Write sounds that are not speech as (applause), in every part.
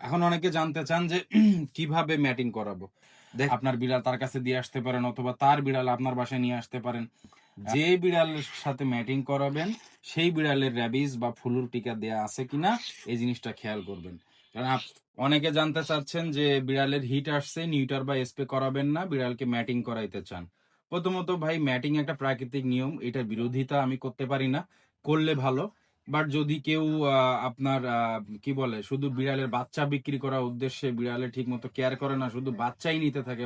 এখন অনেকে জানতে চান যে (clears throat) কীভাবে ম্যাটিং করাবো? দেখ আপনার বিড়াল তার কাছে দিয়ে আসতে পারেন অথবা তার বিড়াল আপনার বাসায় নিয়ে আসতে পারেন। যে বিড়ালের সাথে ম্যাটিং করাবেন সেই বিড়ালের র্যাবিস বা ফুলুর টিকা দেয়া আছে কিনা এই জিনিসটা খেয়াল করবেন। কারণ অনেকে জানতে চাচ্ছেন যে বিড়ালের হিট আসছে নিউটার বা স্প্রে করাবেন না বিড়ালকে ম্যাটিং করাইতে চান। প্রথমত ভাই ম্যাটিং একটা প্রাকৃতিক নিয়ম এটার বিরোধিতা আমি করতে পারি না। করলে ভালো। বাট যদি কেউ আপনার কি বলে, শুধু বিড়ালের বাচ্চা বিক্রি করার উদ্দেশ্যে বিড়ালের ঠিক মতো কেয়ার করে না, শুধু বাচ্চাই নিতে থাকে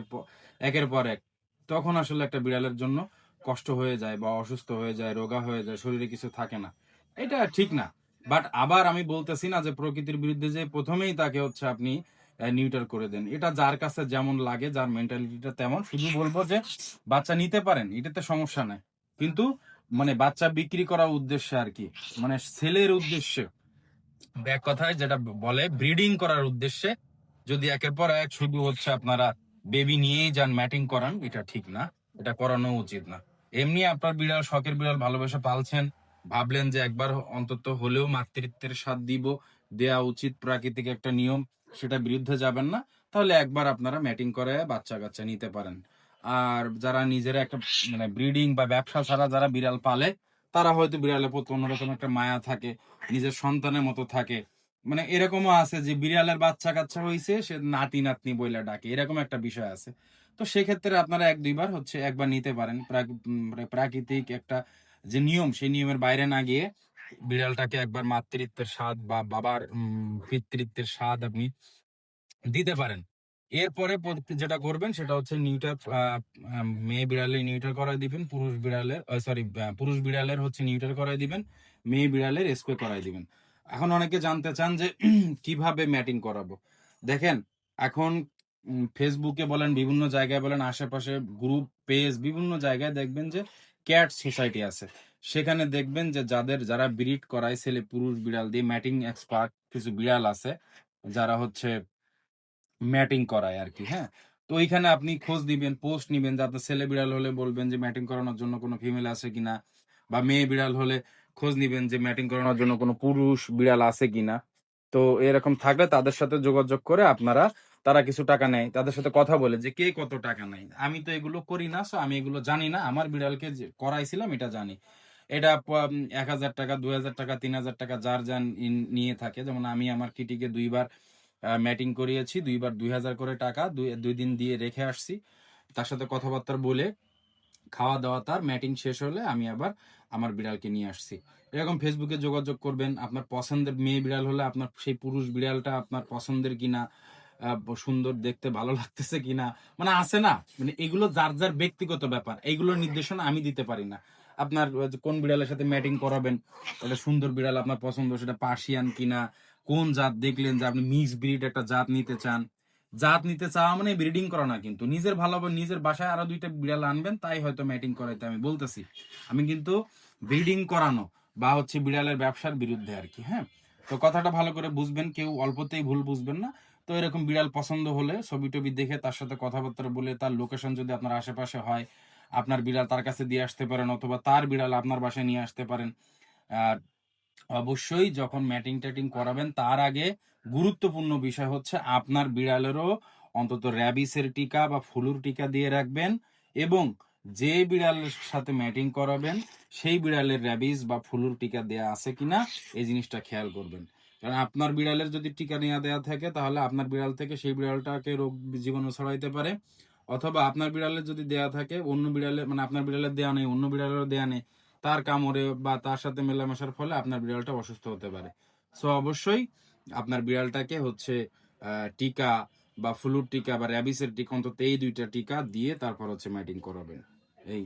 একের পর এক, তখন আসলে একটা বিড়ালের জন্য কষ্ট হয়ে যায় বা অসুস্থ হয়ে যায়, রোগা হয়ে যায়, শরীরে কিছু থাকে না। এটা ঠিক না। বাট আবার আমি বলতেছি না যে প্রকৃতির বিরুদ্ধে যে প্রথমেই তাকে হচ্ছে আপনি নিউটার করে দেন। এটা যার কাছে যেমন লাগে, যার মেন্টালিটিটা তেমন, শুধু বলব যে বাচ্চা নিতে পারেন, এটাতে সমস্যা নাই। কিন্তু মানে বাচ্চা বিক্রি করার উদ্দেশ্যে আর কি। মানে সেলের উদ্দেশ্যে। এক কথায় যেটা বলে ব্রিডিং করার উদ্দেশ্যে যদি একের পর এক শুধু হচ্ছে আপনারা বেবি নিয়েই যান ম্যাটিং করান, এটা ঠিক না। এটা করানো উচিত না। এমনি আপনার বিড়াল, শখের বিড়াল ভালোবাসা পালছেন, ভাবলেন যে একবার অন্তত হলেও মাতৃত্বের স্বাদ দিব, দেয়া উচিত প্রাকৃতিক একটা নিয়ম, সেটা বিরুদ্ধে যাবেন না। তাহলে একবার আপনারা ম্যাটিং করে বাচ্চা কাচ্চা নিতে পারেন। আর যারা নিজেরা একটা মানে ব্রিডিং বা ব্যবসা ছাড়া যারা বিড়াল পালে, তারা হয়তো বিড়ালের প্রতি অন্যরকম একটা মায়া থাকে, নিজের সন্তানের মতো থাকে। মানে এরকমও আছে যে বিড়ালের বাচ্চা কাচ্চা হয়েছে সে নাতি নাতনি বইলা ডাকে, এরকম একটা বিষয় আছে। তো সেক্ষেত্রে আপনারা এক দুইবার হচ্ছে একবার নিতে পারেন মানে প্রাকৃতিক একটা যে নিয়ম, সেই নিয়মের বাইরে না গিয়ে বিড়ালটাকে একবার মাতৃত্বের স্বাদ বা বাবার পিতৃত্বের স্বাদ আপনি দিতে পারেন। এরপরে যেটা করবেন সেটা হচ্ছে নিউটার মেয়ে বিড়ালে নিউটার করাই দিবেন, পুরুষ বিড়ালের সরি পুরুষ বিড়ালের হচ্ছে নিউটার করাই দিবেন, মেয়ে বিড়ালের স্প্রে করাই দিবেন। এখন অনেকে জানতে চান যে (clears throat) কীভাবে ম্যাটিং করাবো। দেখেন, এখন ফেসবুকে বলেন, বিভিন্ন জায়গায় বলেন, আশেপাশে গ্রুপ পেজ বিভিন্ন জায়গায় দেখবেন যে ক্যাট সোসাইটি আছে। সেখানে দেখবেন যে যাদের, যারা ব্রিড করায়, ছেলে, পুরুষ, বিড়াল দিয়ে ম্যাটিং এক্সপার্ট কিছু বিড়াল আছে, যারা হচ্ছে ম্যাটিং করায় আর কি হ্যাঁ? তো ওইখানে আপনি খোঁজ দিবেন পোস্ট নিবেন যে আপনার ছেলে বিড়াল হলে বলবেন যে ম্যাটিং করানোর জন্য কোনো ফিমেল আছে কিনা, বা মেয়ে বিড়াল হলে খোঁজ নিবেন যে ম্যাটিং করানোর জন্য কোনো পুরুষ বিড়াল আছে কিনা। তো এরকম থাকলে তাদের সাথে যোগাযোগ করে আপনারা, তারা কিছু টাকা নেয়। তাদের সাথে কথা বলে যে কে কত টাকা নেয়। আমি তো এগুলো করি না, সো আমি এগুলো জানি না। আমার বিড়ালকে করাইছিলাম এটা জানি। এটা এক হাজার টাকা, দুই হাজার টাকা, তিন হাজার টাকা যার যান নিয়ে থাকে। যেমন আমি আমার কিটিকে দুইবার ম্যাটিং করিয়েছি, দুইবার দুই হাজার করে টাকা, দুই দিন দিয়ে রেখে আসছি। তার সাথে কথাবার্তা বলে খাওয়া দাওয়া তার ম্যাটিং শেষ হলে আমি আবার আমার বিড়ালকে নিয়ে আসছি। এরকম ফেসবুকে যোগাযোগ করবেন, আপনার পছন্দের মেয়ে বিড়াল হলে আপনার সেই পুরুষ বিড়ালটা আপনার পছন্দের কিনা সুন্দর দেখতে ভালো লাগতেছে কিনা মানে আছে না? মানে এগুলো যার যার ব্যক্তিগত ব্যাপার, এইগুলোর নির্দেশনা আমি দিতে পারি না। আপনার কোন বিড়ালের সাথে ম্যাটিং করাবেন এটা সুন্দর বিড়াল আপনার পছন্দ, সেটা পার্সিয়ান কিনা কোন জাত দেখলেন যে আপনি মিক্স ব্রিড একটা জাত নিতে চান? জাত নিতে চাওয়া মানে ব্রিডিং করা না কিন্তু। নিজের ভালো নিজের বাসায় আরও দুইটা বিড়াল আনবেন, তাই হয়তো ম্যাটিং করাইতে আমি বলতেছি। আমি কিন্তু ব্রিডিং করানো বা হচ্ছে বিড়ালের ব্যবসার বিরুদ্ধে আর কি হ্যাঁ? তো কথাটা ভালো করে বুঝবেন, কেউ অল্পতেই ভুল বুঝবেন না। তো এরকম বিড়াল পছন্দ হলে ছবি টবি দেখে তার সাথে কথাবার্তা বলে তার লোকেশন যদি আপনার আশেপাশে হয়, আপনার বিড়াল তার কাছে দিয়ে আসতে পারেন অথবা তার বিড়াল আপনার বাসায় নিয়ে আসতে পারেন। অবশ্যই যখন ম্যাটিং ট্যাটিং করাবেন, তার আগে গুরুত্বপূর্ণ বিষয় হচ্ছে আপনার বিড়ালেরও অন্তত র্যাবিসের টিকা বা ফ্লুর টিকা দিয়ে রাখবেন এবং যে বিড়ালের সাথে ম্যাটিং করাবেন, সেই বিড়ালের র্যাবিস বা ফ্লুর টিকা দেয়া আছে কিনা, এই জিনিসটা খেয়াল করবেন। কারণ আপনার বিড়ালের যদি টিকা নেওয়া দেওয়া থাকে, তাহলে আপনার বিড়াল থেকে সেই বিড়ালটাকে রোগ জীবাণু ছড়াইতে পারে। অথবা আপনার বিড়ালের যদি দেয়া থাকে, অন্য বিড়ালে মানে আপনার বিড়ালের দেয়া নেই, অন্য বিড়ালেরও দেয়া নেই তার কামড়ে বা তার সাথে মেলামেশার ফলে আপনার বিড়ালটা অসুস্থ হতে পারে। সো অবশ্যই আপনার বিড়ালটাকে হচ্ছে টিকা বা ফ্লুর টিকা বা র্যাবিসের টিকা, অন্তত এই দুইটা টিকা দিয়ে তারপর হচ্ছে ম্যাটিং করাবেন। এই।